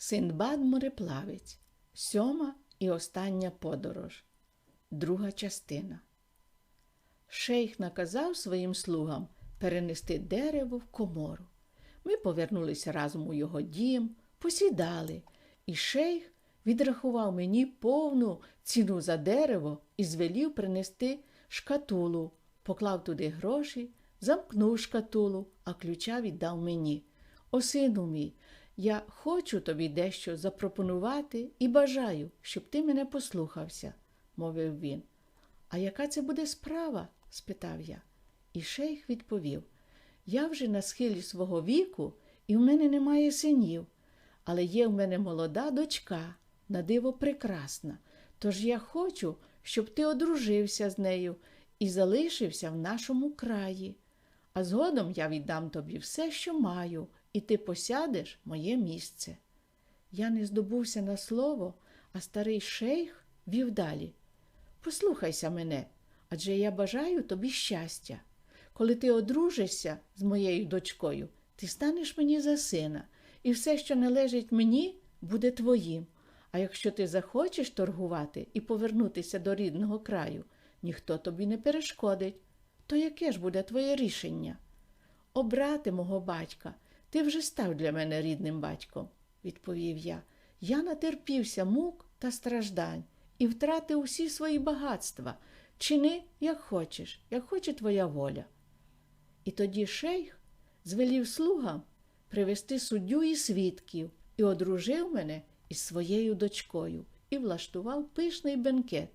Синдбад мореплавець. Сьома і остання подорож. Друга частина. Шейх наказав своїм слугам перенести дерево в комору. Ми повернулися разом у його дім, посідали, і шейх відрахував мені повну ціну за дерево і звелів принести шкатулу, поклав туди гроші, замкнув шкатулу, а ключа віддав мені. О, сину мій, я хочу тобі дещо запропонувати і бажаю, щоб ти мене послухався, мовив він. А яка це буде справа? спитав я. І шейх відповів Я вже на схилі свого віку, і в мене немає синів, але є в мене молода дочка, на диво прекрасна. Тож я хочу, щоб ти одружився з нею і залишився в нашому краї. А згодом я віддам тобі все, що маю, і ти посядеш моє місце. Я не здобувся на слово, а старий шейх вів далі. Послухайся мене, адже я бажаю тобі щастя. Коли ти одружишся з моєю дочкою, ти станеш мені за сина, і все, що належить мені, буде твоїм. А якщо ти захочеш торгувати і повернутися до рідного краю, ніхто тобі не перешкодить. То яке ж буде твоє рішення? О, брате мого батька, ти вже став для мене рідним батьком, відповів я. Я натерпівся мук та страждань і втратив усі свої багатства. Чини, як хочеш, як хоче твоя воля. І тоді шейх звелів слугам привести суддю і свідків і одружив мене із своєю дочкою і влаштував пишний бенкет.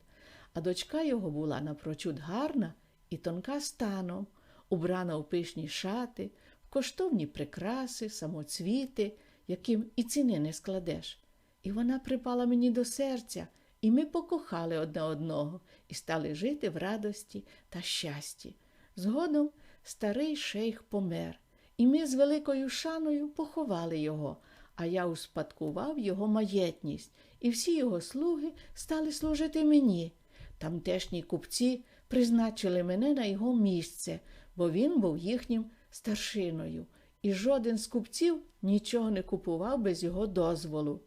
А дочка його була напрочуд гарна і тонка станом, убрана у пишні шати, коштовні прикраси, самоцвіти, яким і ціни не складеш. І вона припала мені до серця, і ми покохали одне одного і стали жити в радості та щасті. Згодом старий шейх помер, і ми з великою шаною поховали його, а я успадкував його маєтність, і всі його слуги стали служити мені. Тамтешні купці призначили мене на його місце, бо він був їхнім старшиною, і жоден з купців нічого не купував без його дозволу.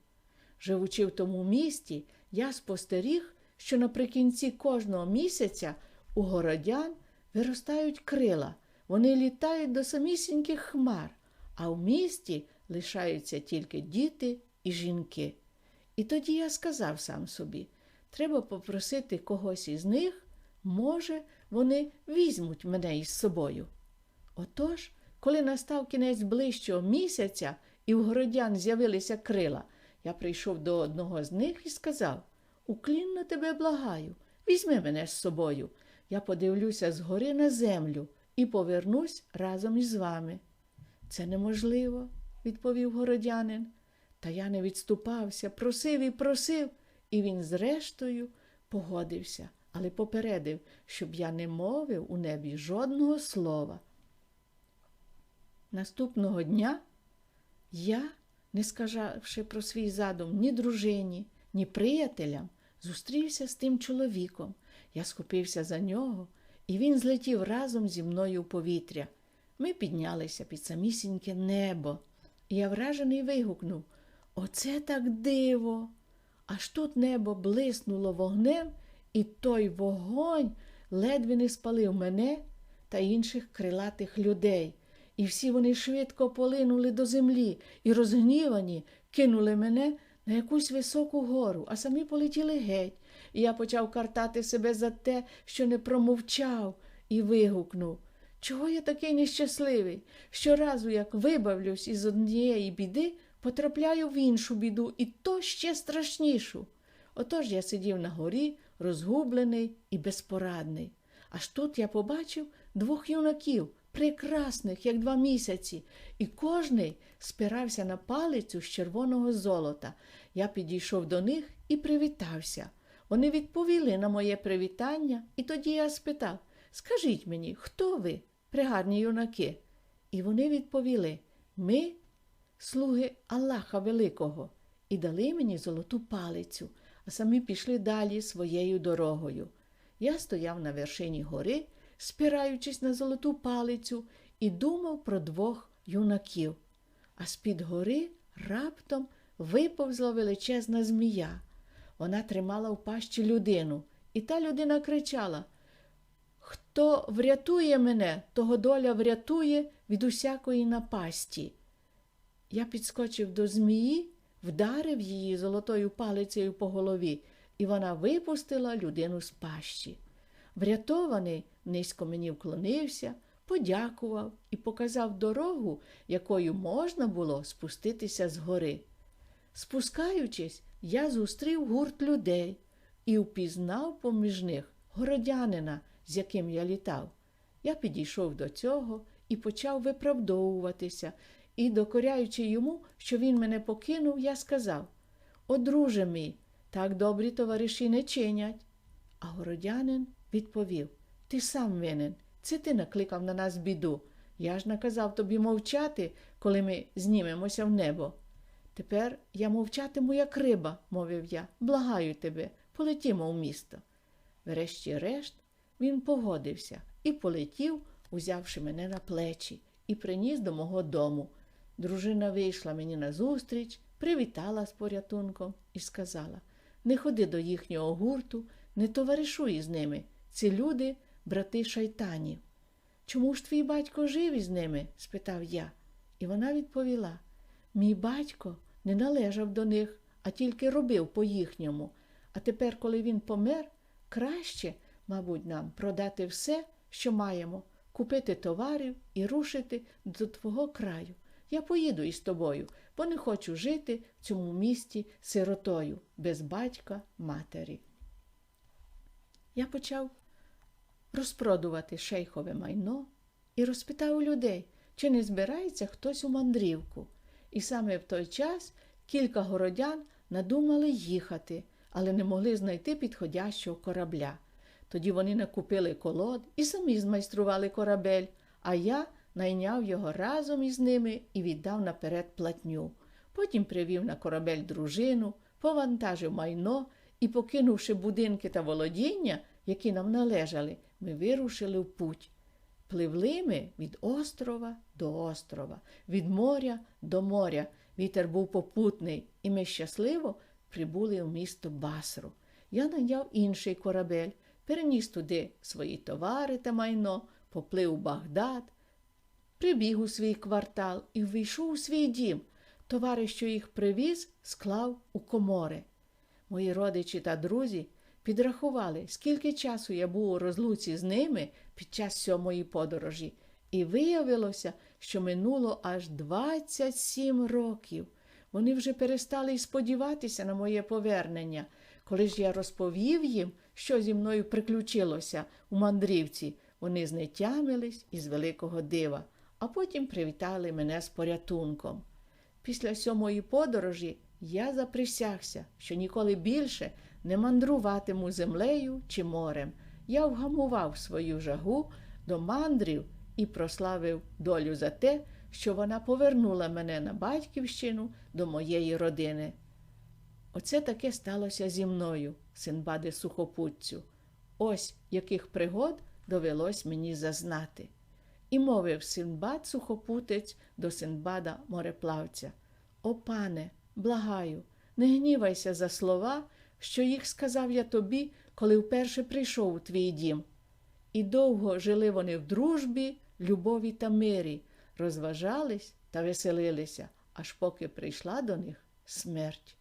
Живучи в тому місті, я спостеріг, що наприкінці кожного місяця у городян виростають крила, вони літають до самісіньких хмар, а в місті лишаються тільки діти і жінки. І тоді я сказав сам собі треба попросити когось із них, може, вони візьмуть мене із собою. Отож, коли настав кінець ближчого місяця і в городян з'явилися крила, я прийшов до одного з них і сказав Уклінно тебе благаю, візьми мене з собою. Я подивлюся згори на землю і повернусь разом із вами. Це неможливо, відповів городянин. Та я не відступався, просив і просив, і він, зрештою, погодився, але попередив, щоб я не мовив у небі жодного слова. Наступного дня я, не сказавши про свій задум ні дружині, ні приятелям, зустрівся з тим чоловіком. Я схопився за нього, і він злетів разом зі мною у повітря. Ми піднялися під самісіньке небо, і я вражений вигукнув Оце так диво! Аж тут небо блиснуло вогнем, і той вогонь ледве не спалив мене та інших крилатих людей. І всі вони швидко полинули до землі і, розгнівані, кинули мене на якусь високу гору, а самі полетіли геть. І я почав картати себе за те, що не промовчав, і вигукнув Чого я такий нещасливий? Щоразу, як вибавлюсь із однієї біди, потрапляю в іншу біду, і то ще страшнішу. Отож я сидів на горі, розгублений і безпорадний. Аж тут я побачив двох юнаків, прекрасних, як два місяці, і кожний спирався на палицю з червоного золота. Я підійшов до них і привітався. Вони відповіли на моє привітання, і тоді я спитав Скажіть мені, хто ви, пригарні юнаки? І вони відповіли Ми слуги Аллаха Великого, і дали мені золоту палицю, а самі пішли далі своєю дорогою. Я стояв на вершині гори, спираючись на золоту палицю, і думав про двох юнаків. А з-під гори раптом виповзла величезна змія. Вона тримала в пащі людину, і та людина кричала Хто врятує мене, того доля врятує від усякої напасті. Я підскочив до змії, вдарив її золотою палицею по голові, і вона випустила людину з пащі. Врятований, низько мені вклонився, подякував і показав дорогу, якою можна було спуститися з гори. Спускаючись, я зустрів гурт людей і впізнав поміж них городянина, з яким я літав. Я підійшов до цього і почав виправдовуватися, і, докоряючи йому, що він мене покинув, я сказав О, друже мій, так добрі товариші не чинять. А городянин відповів Ти сам винен, це ти накликав на нас біду. Я ж наказав тобі мовчати, коли ми знімемося в небо. Тепер я мовчатиму, як риба, мовив я, благаю тебе, полетімо в місто. Врешті-решт він погодився і полетів, узявши мене на плечі, і приніс до мого дому. Дружина вийшла мені назустріч, привітала з порятунком і сказала не ходи до їхнього гурту, не товаришуй із ними. Ці люди брати шайтанів. Чому ж твій батько жив із ними? спитав я. І вона відповіла Мій батько не належав до них, а тільки робив по їхньому. А тепер, коли він помер, краще, мабуть, нам продати все, що маємо, купити товарів і рушити до твого краю. Я поїду із тобою, бо не хочу жити в цьому місті сиротою, без батька матері. Я почав розпродувати шейхове майно і розпитав у людей, чи не збирається хтось у мандрівку. І саме в той час кілька городян надумали їхати, але не могли знайти підходящого корабля. Тоді вони накупили колод і самі змайстрували корабель, а я найняв його разом із ними і віддав наперед платню. Потім привів на корабель дружину, повантажив майно і, покинувши будинки та володіння, які нам належали, ми вирушили в путь. Пливли ми від острова до острова, від моря до моря. Вітер був попутний, і ми щасливо прибули в місто Басру. Я найняв інший корабель, переніс туди свої товари та майно, поплив у Багдад, прибіг у свій квартал і ввійшов у свій дім. Товариш, що їх привіз, склав у комори. Мої родичі та друзі підрахували, скільки часу я був у розлуці з ними під час сьомої подорожі, і виявилося, що минуло аж 27 років. Вони вже перестали сподіватися на моє повернення. Коли ж я розповів їм, що зі мною приключилося у мандрівці, вони знетямились із великого дива, а потім привітали мене з порятунком. Після сьомої подорожі я заприсягся, що ніколи більше не мандруватиму землею чи морем. Я вгамував свою жагу до мандрів і прославив долю за те, що вона повернула мене на батьківщину до моєї родини. Оце таке сталося зі мною, Синбаде сухопутцю. Ось яких пригод довелось мені зазнати. І мовив Синбад сухопутець до Синбада мореплавця. О, пане, благаю, не гнівайся за слова, що їх сказав я тобі, коли вперше прийшов у твій дім. І довго жили вони в дружбі, любові та мирі, розважались та веселилися, аж поки прийшла до них смерть.